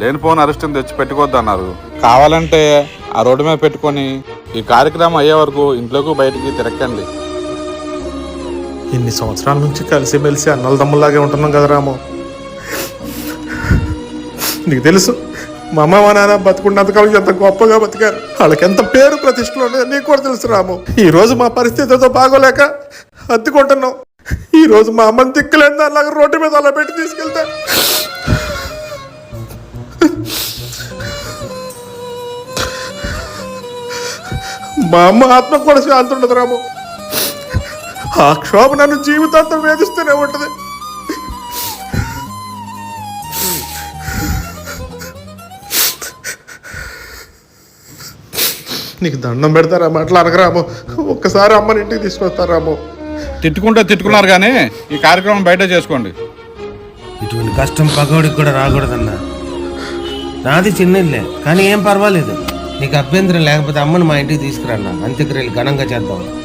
లేనిపోని అరిష్టం తెచ్చి పెట్టుకోవద్దు అన్నారు. కావాలంటే ఆ రోడ్డు మీద పెట్టుకొని ఈ కార్యక్రమం అయ్యే వరకు ఇంట్లోకి బయటికి తిరగండి. ఇన్ని సంవత్సరాల నుంచి కలిసిమెలిసి అన్నల తమ్ముల్లాగే ఉంటున్నాం కదా రాము? నీకు తెలుసు మా అమ్మ మా నాన్న బతుకున్నంతకాలం ఎంత గొప్పగా బతికారు. వాళ్ళకి ఎంత పేరు ప్రతిష్టలు నీకు కూడా తెలుసు రాము. ఈ రోజు మా పరిస్థితితో బాగోలేక అద్దుకుంటున్నాం. ఈ రోజు మా అమ్మని దిక్కులేదు అలాగే రోడ్డు మీద అలా పెట్టి తీసుకెళ్తే మా అమ్మ ఆత్మ కూడా శాంతి ఉండదు రాము. ఆ క్షోభ నన్ను జీవితాంతం వేధిస్తూనే ఉంటుంది. నీకు దండం పెడతారా? మాటలు అనగరాము ఒక్కసారి అమ్మని ఇంటికి తీసుకొస్తారాము తిట్టుకుంటే తిట్టుకున్నారు కానీ ఈ కార్యక్రమం బయట చేసుకోండి. ఇటువంటి కష్టం పగోడికి కూడా రాకూడదన్నా. నాది చిన్న ఇల్లే కానీ ఏం పర్వాలేదు. నీకు అభ్యంతరం లేకపోతే అమ్మని మా ఇంటికి తీసుకురన్నా. అంత్యక్రియలు ఘనంగా చేద్దాం.